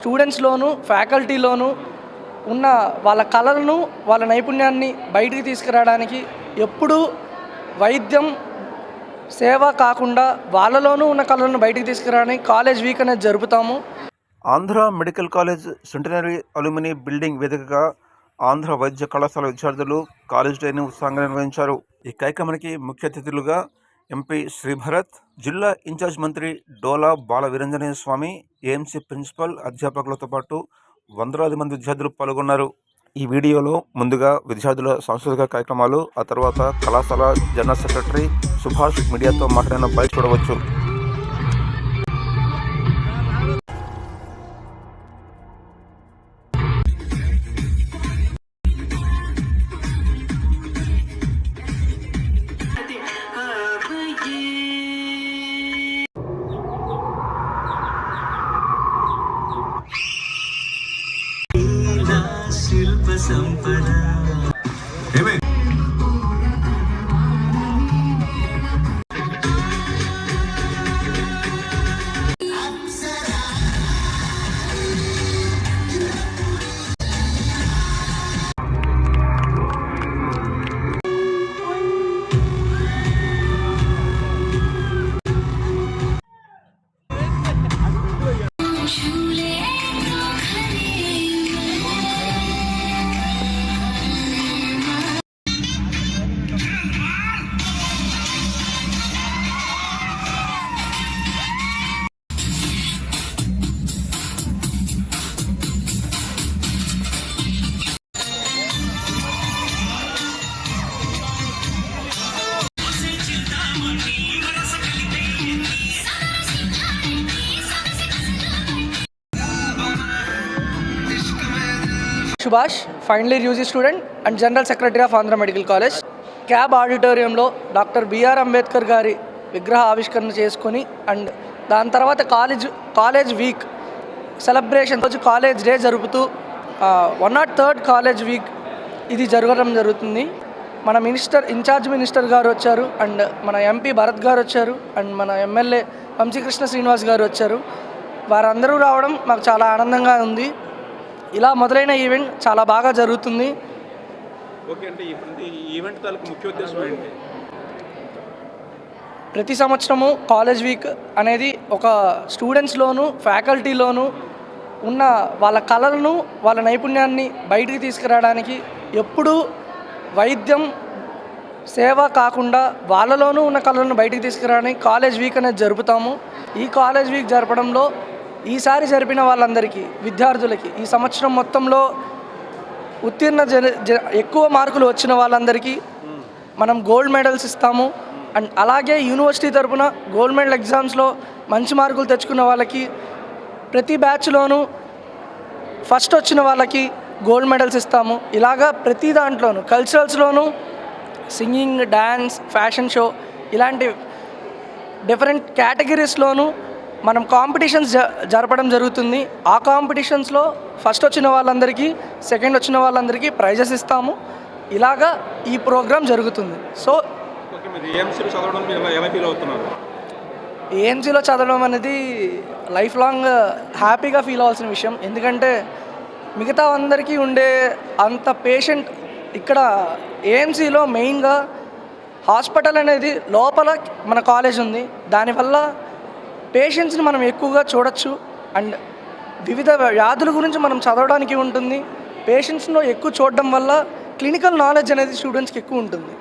స్టూడెంట్స్లోను ఫ్యాకల్టీలోను ఉన్న వాళ్ళ కళలను వాళ్ళ నైపుణ్యాన్ని బయటికి తీసుకురావడానికి ఎప్పుడూ వైద్యం సేవ కాకుండా వాళ్ళలోనూ ఉన్న కళలను బయటికి తీసుకురావడానికి కాలేజ్ వీక్ అనేది జరుపుతాము. Andhra medical college centenary alumni building వేదికగా ఆంధ్ర వైద్య కళాశాల విద్యార్థులు కాలేజ్ డేని ఉత్సాహంగా నిర్వహించారు. ఈ కార్యక్రమానికి ముఖ్య అతిథులుగా ఎంపీ శ్రీభరత్ జిల్లా ఇన్ఛార్జ్ మంత్రి డోలా బాల వీరంజనేయ స్వామి ఏఎంసీ ప్రిన్సిపల్ అధ్యాపకులతో పాటు వందలాది మంది విద్యార్థులు పాల్గొన్నారు. ఈ వీడియోలో ముందుగా విద్యార్థుల సాంస్కృతిక కార్యక్రమాలు ఆ తర్వాత కళాశాల జనరల్ సెక్రటరీ సుభాష్ మీడియాతో మాట్లాడిన బయట చూడవచ్చు. శిల్ప సంపద Subhash final year UG student and general secretary of Andhra medical college cab ఆడిటోరియంలో డాక్టర్ బిఆర్ అంబేద్కర్ గారి విగ్రహ ఆవిష్కరణ చేసుకొని అండ్ దాని తర్వాత కాలేజ్ కాలేజ్ వీక్ సెలబ్రేషన్ రోజు కాలేజ్ డే జరుపుతూ one not third college week ఇది జరగడం జరుగుతుంది. మన మినిస్టర్ ఇన్ఛార్జ్ మినిస్టర్ గారు వచ్చారు అండ్ మన ఎంపీ భరత్ గారు వచ్చారు అండ్ మన ఎమ్మెల్యే వంశీకృష్ణ శ్రీనివాస్ గారు వచ్చారు. వారందరూ రావడం మాకు చాలా ఆనందంగా ఉంది. ఇలా మొదలైన ఈవెంట్ చాలా బాగా జరుగుతుంది. ఓకే అంటే ఈవెంట్ తాలూకు ముఖ్య ఉద్దేశం ఏంటి? ప్రతి సంవత్సరము కాలేజ్ వీక్ అనేది ఒక స్టూడెంట్స్లోను ఫ్యాకల్టీలోను ఉన్న వాళ్ళ కళలను వాళ్ళ నైపుణ్యాన్ని బయటికి తీసుకురావడానికి ఎప్పుడూ వైద్యం సేవ కాకుండా వాళ్ళలోనూ ఉన్న కళలను బయటికి తీసుకురావడానికి కాలేజ్ వీక్ అనేది జరుపుతాము. ఈ కాలేజ్ వీక్ జరపడంలో ఈసారి జరిపిన వాళ్ళందరికీ విద్యార్థులకి ఈ సంవత్సరం మొత్తంలో ఉత్తీర్ణ జన జ- ఎక్కువ మార్కులు వచ్చిన వాళ్ళందరికీ మనం గోల్డ్ మెడల్స్ ఇస్తాము. అండ్ అలాగే యూనివర్సిటీ తరపున గోల్డ్ మెడల్ ఎగ్జామ్స్లో మంచి మార్కులు తెచ్చుకున్న వాళ్ళకి ప్రతి బ్యాచ్లోనూ ఫస్ట్ వచ్చిన వాళ్ళకి గోల్డ్ మెడల్స్ ఇస్తాము. ఇలాగా ప్రతి దాంట్లోనూ కల్చరల్స్లోనూ సింగింగ్ డ్యాన్స్ ఫ్యాషన్ షో ఇలాంటి డిఫరెంట్ కేటగిరీస్లోనూ మనం కాంపిటీషన్స్ జ జరపడం జరుగుతుంది. ఆ కాంపిటీషన్స్లో ఫస్ట్ వచ్చిన వాళ్ళందరికీ సెకండ్ వచ్చిన వాళ్ళందరికీ ప్రైజెస్ ఇస్తాము. ఇలాగా ఈ ప్రోగ్రామ్ జరుగుతుంది. సో ఏఎంసీలో చదవడం అనేది లైఫ్ లాంగ్ హ్యాపీగా ఫీల్ అవ్వాల్సిన విషయం. ఎందుకంటే మిగతా అందరికీ ఉండే అంత పేషెంట్ ఇక్కడ ఏఎంసీలో మెయిన్గా హాస్పిటల్ అనేది లోపల మన కాలేజ్ ఉంది. దానివల్ల పేషెంట్స్ని మనం ఎక్కువగా చూడొచ్చు. అండ్ వివిధ వ్యాధుల గురించి మనం చదవడానికి ఉంటుంది. పేషెంట్స్లో ఎక్కువ చూడడం వల్ల క్లినికల్ నాలెడ్జ్ అనేది స్టూడెంట్స్కి ఎక్కువ ఉంటుంది.